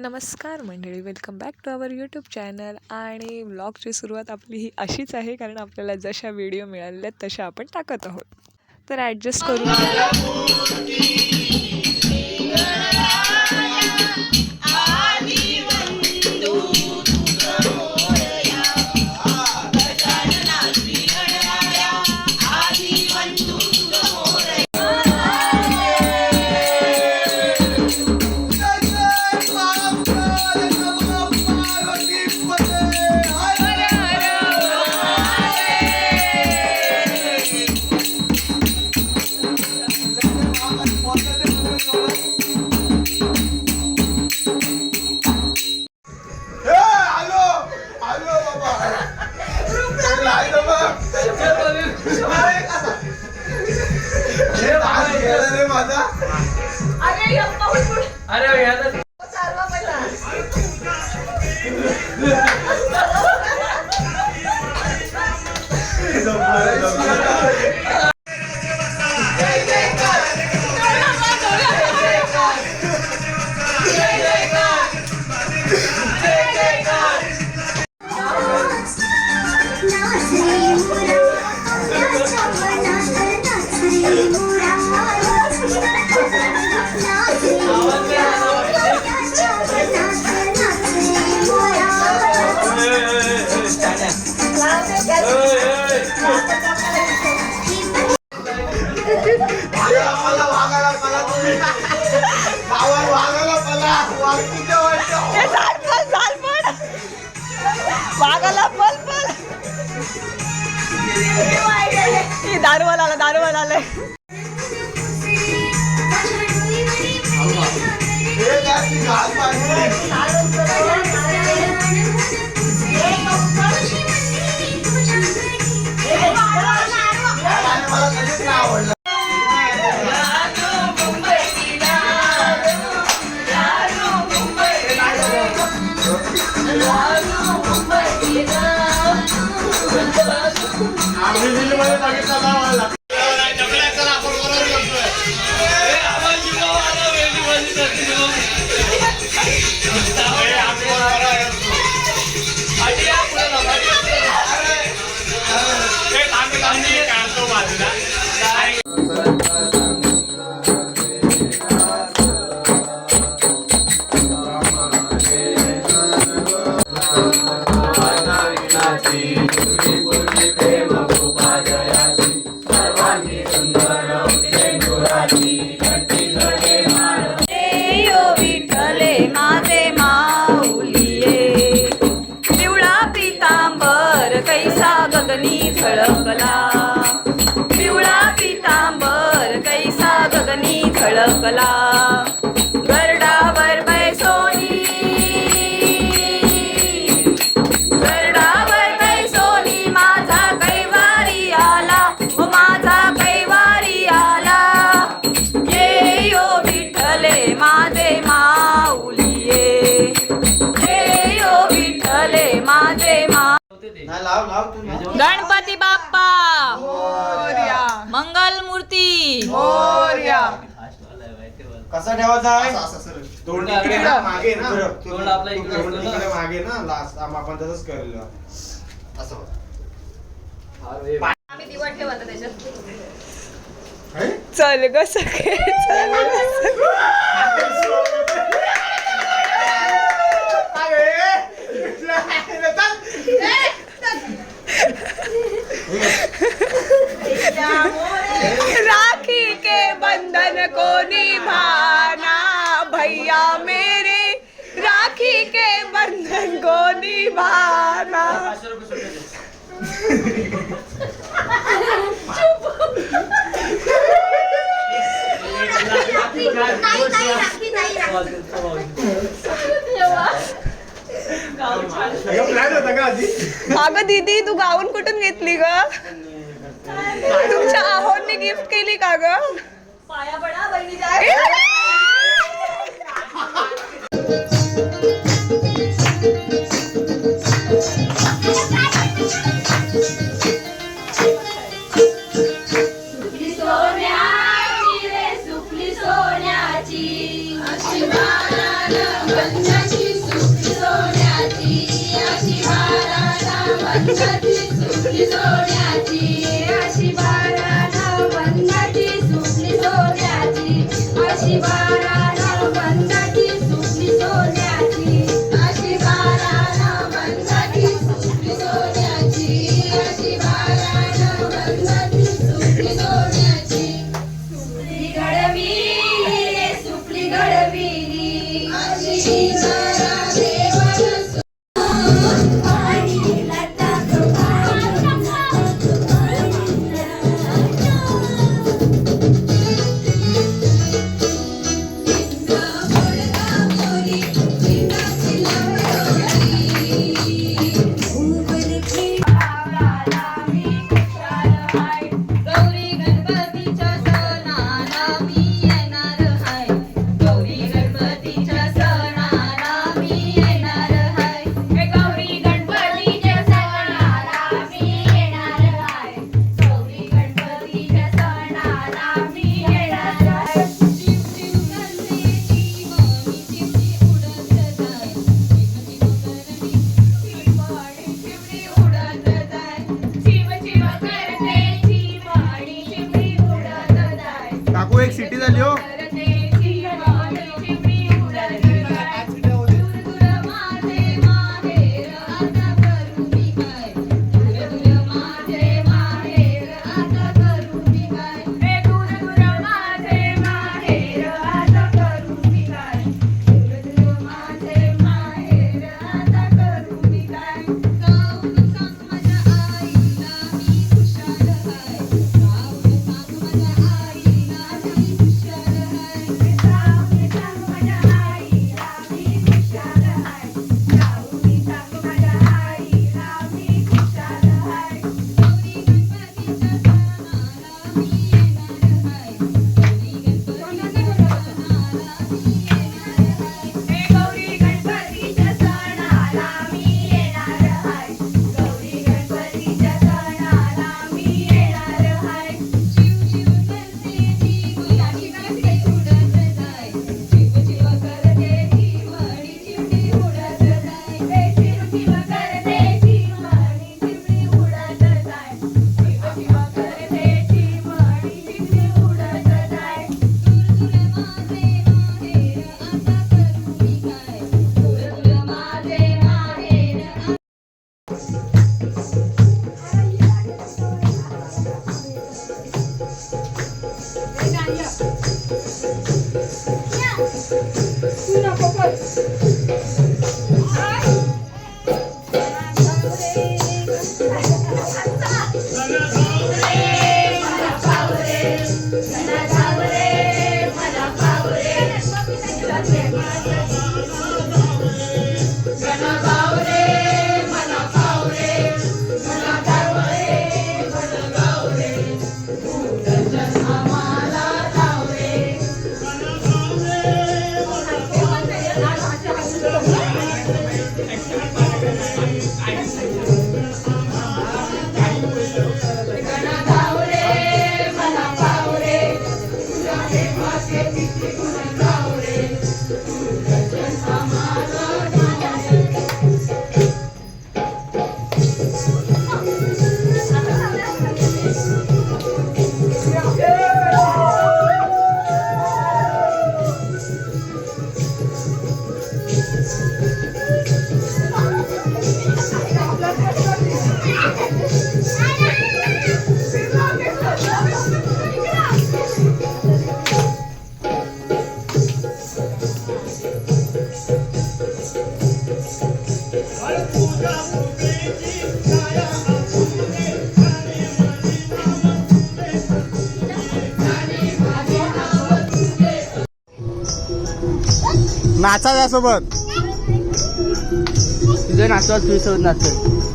नमस्कार मंडळी welcome back to our YouTube channel आणि ब्लॉगची सुरुवात आपली ही अशीच आहे कारण आपल्याला जशा व्हिडिओ मिळाल्या तशा आपण टाकत आहोत. तर ॲडजस्ट करून अरे वागाला पल पल दारूवाला आला दारूवाला आलाय देयो झळकला गरडावर बैसोनी गरडावर बैसोनी माझा कैवारी आला. हो माझा कैवारी आला. ये यो विठ्ठले माझे माऊलिये ये. यो विठ्ठले माझे मा गणपती बाप्पा. मंगल मूर्ती कसा ठेवायचा आहे? तोंड इकडे ना, मागे ना. तोंड आपल्या इकडे तोंड असतं. ना. इकडे मागे ना. लास्ट आपण तसंच करेल असं है? चल ग सखे चल ग राखी अगं दीदी तू गाऊन कुठून घेतली ग? तुमच्या आहोंनी गिफ्ट केली का ग? पाया पडा thật sự thuộc về नाचा त्यासोबत तुझ्या नाचवत तुझ्यासोबत नाचत